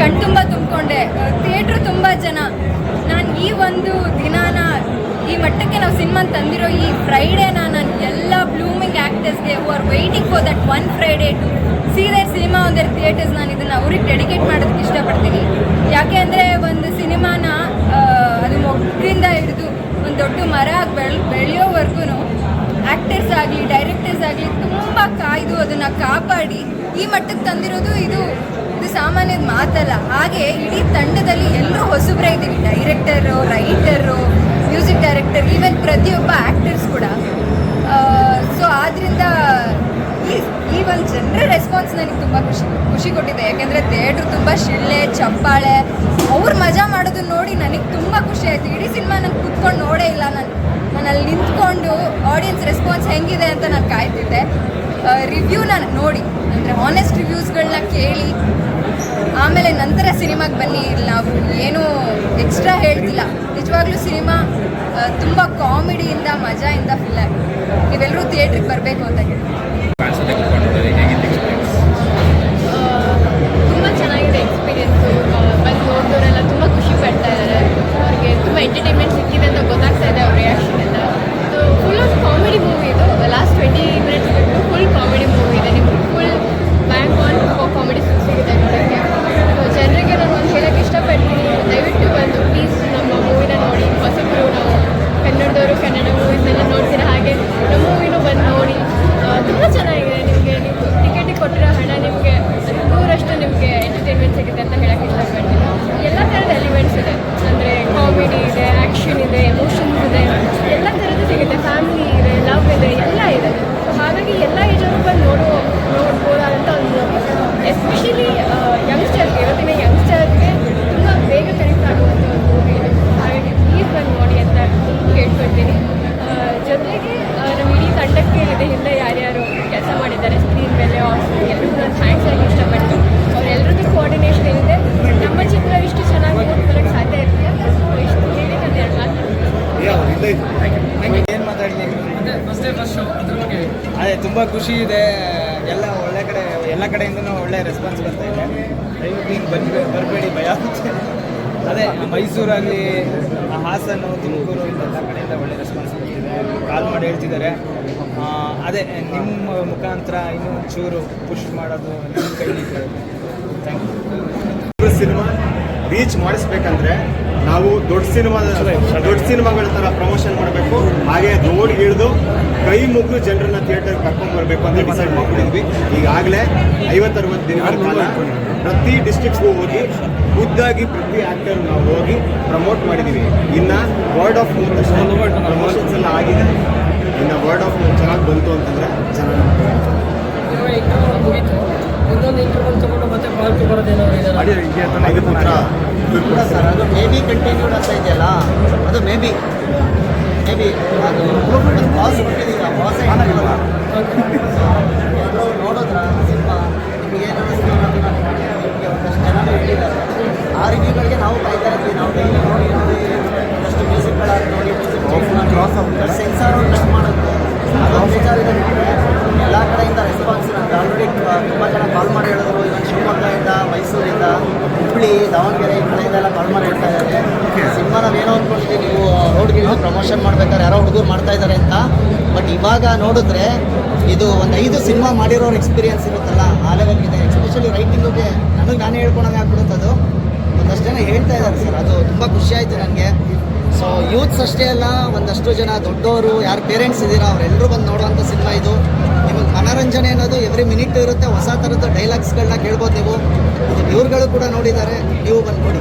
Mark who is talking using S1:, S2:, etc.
S1: ಕಣ್ತುಂಬ ತುಂಬಿಕೊಂಡೆ. ಥಿಯೇಟ್ರ್ ತುಂಬ ಜನ. ನಾನು ಈ ಒಂದು ದಿನಾನ ಈ ಮಟ್ಟಕ್ಕೆ ನಾವು ಸಿನಿಮಾ ತಂದಿರೋ ಈ ಫ್ರೈಡೇನ ನಾನು ಎಲ್ಲ blooming ಆ್ಯಕ್ಟರ್ಸ್ಗೆ who are waiting for that one Friday to see cinema on theatres ನಾನು ಇದನ್ನು ಅವ್ರಿಗೆ ಡೆಡಿಕೇಟ್ ಮಾಡೋದಕ್ಕೆ ಇಷ್ಟಪಡ್ತೀನಿ. ಯಾಕೆ ಅಂದರೆ ಒಂದು ಸಿನಿಮಾನ ಅದು ಮೊಗ್ಗಿಂದ ಹಿಡಿದು ಒಂದು ದೊಡ್ಡ ಮರ ಬೆಳ್ ಬೆಳೆಯೋವರೆಗೂ ಆ್ಯಕ್ಟರ್ಸ್ ಆಗಲಿ ಡೈರೆಕ್ಟರ್ಸ್ ಆಗಲಿ ತುಂಬ ಕಾಯ್ದು ಅದನ್ನು ಕಾಪಾಡಿ ಈ ಮಟ್ಟಕ್ಕೆ ತಂದಿರೋದು ಇದು ಇದು ಸಾಮಾನ್ಯದ ಮಾತಲ್ಲ. ಹಾಗೆ ಇಡೀ ತಂಡದಲ್ಲಿ ಎಲ್ಲರೂ ಹೊಸಬ್ರೇ ಇದ್ದೀವಿ. Director writer music director even ಪ್ರತಿಯೊಬ್ಬ ಆ್ಯಕ್ಟರ್ಸ್ ಕೂಡ. ಸೊ ಆದ್ದರಿಂದ ಈ ಈ ಒಂದು ಜನರ ರೆಸ್ಪಾನ್ಸ್ ನನಗೆ ತುಂಬ ಖುಷಿ ಖುಷಿ ಕೊಟ್ಟಿದೆ. ಯಾಕೆಂದರೆ ಥಿಯೇಟ್ರ್ ತುಂಬ ಶಿಳ್ಳೆ, ಚಪ್ಪಾಳೆ. ಅವ್ರು ಮಜಾ ಮಾಡೋದನ್ನ ನೋಡಿ ನನಗೆ ತುಂಬ ಖುಷಿ ಆಯಿತು. ಇಡೀ ಸಿನಿಮಾ ನಾನು ಕುತ್ಕೊಂಡು ನೋಡೇ ಇಲ್ಲ. ನಾನು ನಾನು ಅಲ್ಲಿ ನಿಂತ್ಕೊಂಡು ಆಡಿಯನ್ಸ್ ರೆಸ್ಪಾನ್ಸ್ ಹೆಂಗಿದೆ ಅಂತ ನಾನು ಕಾಯ್ತಿದ್ದೆ. ರಿವ್ಯೂ ನಾನು ನೋಡಿ. ಅಂದರೆ ಆನೆಸ್ಟ್ ರಿವ್ಯೂಸ್ಗಳನ್ನ ಕೇಳಿ ಆಮೇಲೆ ನಂತರ ಸಿನಿಮಾಗೆ ಬನ್ನಿ. ನಾವು ಏನೂ ಎಕ್ಸ್ಟ್ರಾ ಹೇಳ್ತಿಲ್ಲ. ನಿಜವಾಗ್ಲೂ ಸಿನಿಮಾ ತುಂಬ ಕಾಮಿಡಿಯಿಂದ ಮಜಾಯಿಂದ ಫಿಲ್ ಆಗಿದೆ ನೀವೆಲ್ಲರೂ ಥಿಯೇಟ್ರಿಗೆ ಬರಬೇಕು ಅಂತ. ಹೇಳಿ
S2: ಕನ್ನಡದವರು ಮೂವೀಸ್ ಎಲ್ಲ ನೋಡ್ತೀರ? ಹಾಗೆ ನಮ್ಮ ಮೂವಿನೂ ಬಂದು ನೋಡಿ. ತುಂಬ ಚೆನ್ನಾಗಿದೆ ನಿಮಗೆ. ನೀವು ಟಿಕೆಟಿಗೆ ಕೊಟ್ಟಿರೋ ಹಣ ನಿಮಗೆ ಇದೆ ಹಿಂದೆ ಯಾರ್ಯಾರು ಕೆಲಸ ಮಾಡಿದ್ದಾರೆ ಸ್ಕ್ರೀನ್ ಮೇಲೆ ಆಫ್ ಎಲ್ಲರಿಗೂ ನಾನು ಥ್ಯಾಂಕ್ಸ್ ಆಗಿ ಇಷ್ಟಪಟ್ಟು ಅವರೆಲ್ಲರದ್ದು ಕೋಆರ್ಡಿನೇಷನ್ ಏನಿದೆ ನಮ್ಮ ಚಿತ್ರ ಇಷ್ಟು ಚೆನ್ನಾಗಿ ಓದ್ಕೊಳ್ಳೋಕ್ಕೆ ಸಾಧ್ಯ ಇರುತ್ತೆ ಇಷ್ಟು ಹೇಳಿ ನಾನು ಎರಡು ಮಾತು
S3: ಏನು ಮಾತಾಡಲಿ? ಅದೇ ತುಂಬ ಖುಷಿ ಇದೆ. ಎಲ್ಲ ಒಳ್ಳೆ ಕಡೆ ಎಲ್ಲ ಕಡೆಯಿಂದನೂ ಒಳ್ಳೆ ರೆಸ್ಪಾನ್ಸ್ ಬರ್ತಾ ಇದೆ. ದಯವಿಟ್ಟು ಹಿಂಗೆ ಬರಬೇಡಿ ಭಯ. ಆಗುತ್ತೆ ಅದೇ, ಮೈಸೂರಲ್ಲಿ ಹಾಸನ ತುಮಕೂರು ಎಲ್ಲ ಕಡೆಯಿಂದ ಒಳ್ಳೆ ರೆಸ್ಪಾನ್ಸ್ ಬರ್ತಿದೆ. ಕಾಲ್ ಮಾಡಿ ಹೇಳ್ತಿದ್ದಾರೆ. ಅದೇ, ನಿಮ್ಮ ಮುಖಾಂತರ ಇನ್ನೂ ಚೂರು ಪುಷ್ ಮಾಡೋದು ನಿಮ್ಮ ಕೈಲಿ ಥ್ಯಾಂಕ್ ಯು
S4: ಸಿನಿಮಾ ರೀಚ್ ಮಾಡಿಸ್ಬೇಕಂದ್ರೆ ನಾವು ದೊಡ್ಡ ಸಿನಿಮಾದ ದೊಡ್ಡ ಸಿನಿಮಾಗಳ ಥರ ಪ್ರಮೋಷನ್ ಮಾಡಬೇಕು. ಹಾಗೆ ರೋಡ್ಗೆ ಹಿಡಿದು ಕೈ ಮುಗಿದು ಜನರನ್ನ ಥಿಯೇಟರ್ ಕರ್ಕೊಂಡು ಬರಬೇಕು ಅಂತ ಡಿಸೈಡ್ ಮಾಡ್ಕೊಂಡಿದ್ವಿ. ಈಗಾಗಲೇ ಐವತ್ತರವತ್ತು ದಿನಗಳ ಕಾಲ ಪ್ರತಿ ಡಿಸ್ಟ್ರಿಕ್ಸ್ಗೂ ಹೋಗಿ ಖುದ್ದಾಗಿ ಪ್ರತಿ ಆಕ್ಟರ್ ನಾವು ಹೋಗಿ ಪ್ರಮೋಟ್ ಮಾಡಿದ್ದೀವಿ ಇನ್ನು ವರ್ಡ್ ಆಫ್ ಮೌತ್ ಪ್ರಮೋಷನ್ಸ್ ಎಲ್ಲ ಆಗಿದೆ. ಇನ್ನು ವರ್ಡ್ ಆಫ್ ಮೌತ್ ಚೆನ್ನಾಗಿ ಬಂತು ಅಂತಂದರೆ ಚೆನ್ನಾಗಿ
S5: ಇನ್ನೊಂದು ಇಂಟರ್ವಲ್ ತಗೊಂಡು ಮತ್ತೆ ಪಾರ್ಕ್ ಬರೋದೇನೋ
S6: ಇಲ್ಲ ಸರ್ ಅದು ಮೇ ಬಿ ಕಂಟಿನ್ಯೂಡ್ ಅಂತ ಇದೆಯಲ್ಲ ಅದು ಮೇ ಬಿ ಮೇ ಬಿ ಅದು ಇಂಪ್ರೂವ್ಮೆಂಟ್ ಪಾಸ್ ಕೊಟ್ಟಿದ್ದೀವಿ ಆ ಪಾಸ್ ಎಲ್ಲರೂ ನೋಡಿದ್ರ ಸಿನಿಮಾ? ನಿಮಗೆ ಏನು ನಿಮಗೆ ಒಂದಷ್ಟು ಜನ ಹೇಳಿದ್ದಾರೆ ಆ ರಿವ್ಯೂಗಳಿಗೆ ನಾವು ಕಾಯ್ತಾ ಇದ್ವಿ ನಾವು ಡೈಲಿ ನೋಡಿ ನೋಡಿ ಒಂದಷ್ಟು ಮ್ಯೂಸಿಕ್ಗಳಾಗಿ ನೋಡಿ ಮ್ಯೂಸಿಕ್ ಸೆನ್ಸಾರ್ ಟಚ್ ಮಾಡೋದು. ಅದು ಬೇಜಾರಿದೆ ಎಲ್ಲ ಕಡೆಯಿಂದ ರೆಸ್ಪಾನ್ಸ್ ನನಗೆ ಆಲ್ರೆಡಿ ತುಂಬ ಜನ ಕಾಲ್ ಮಾಡಿ ಹೇಳಿದ್ರು ಇವನ್ ಶಿವಮೊಗ್ಗದಿಂದ ಮೈಸೂರಿಂದ ಹುಬ್ಬಳ್ಳಿ ದಾವಣಗೆರೆ ಈ ಎಲ್ಲ ಕಾಲ್ ಮಾಡಿ ಹೇಳ್ತಾ ಇದ್ದಾರೆ. ಸಿನಿಮಾ ಏನೋ ಅಂದ್ಕೊಂಡಿದ್ದೀವಿ ನೀವು ರೋಡ್ಗೆ ಪ್ರಮೋಷನ್ ಮಾಡ್ಬೇಕಾದ್ರೆ ಯಾರೋ ಹುಡುಗರು ಮಾಡ್ತಾ ಇದ್ದಾರೆ ಅಂತ. ಬಟ್ ಇವಾಗ ನೋಡಿದ್ರೆ ಇದು ಒಂದು ಐದು ಸಿನಿಮಾ ಮಾಡಿರೋರು ಎಕ್ಸ್ಪೀರಿಯನ್ಸ್ ಇರುತ್ತಲ್ಲ ಆ ಲೆವೆಲ್ ಇದೆ. ಎಸ್ಪೆಷಲಿ ರೈಟಿಂಗಿಗೆ ನನಗೆ ನಾನೇ ಹೇಳ್ಕೊಳಂಗೆ ಆಗ್ಬಿಡುತ್ತೆ ಅದು. ಒಂದಷ್ಟು ಜನ ಹೇಳ್ತಾ ಇದ್ದಾರೆ ಸರ್ ಅದು ತುಂಬ ಖುಷಿ ಆಯಿತು ನನಗೆ. ಸೊ ಯೂತ್ಸ್ ಅಷ್ಟೇ ಅಲ್ಲ ಒಂದಷ್ಟು ಜನ ದೊಡ್ಡವರು ಯಾರು ಪೇರೆಂಟ್ಸ್ ಇದ್ದೀರಾ ಅವರೆಲ್ಲರೂ ಬಂದು ನೋಡುವಂಥ ಸಿನಿಮಾ ಇದು. ಎವ್ರಿ ಮಿನಿಟ್ ಇರುತ್ತೆ ಹೊಸ ಥರದ ಡೈಲಾಗ್ಸ್ಗಳನ್ನ ಕೇಳ್ಬೋದು ನೀವು. ಇವ್ರುಗಳು ಕೂಡ ನೋಡಿದ್ದಾರೆ ನೀವು ಬಂದು ನೋಡಿ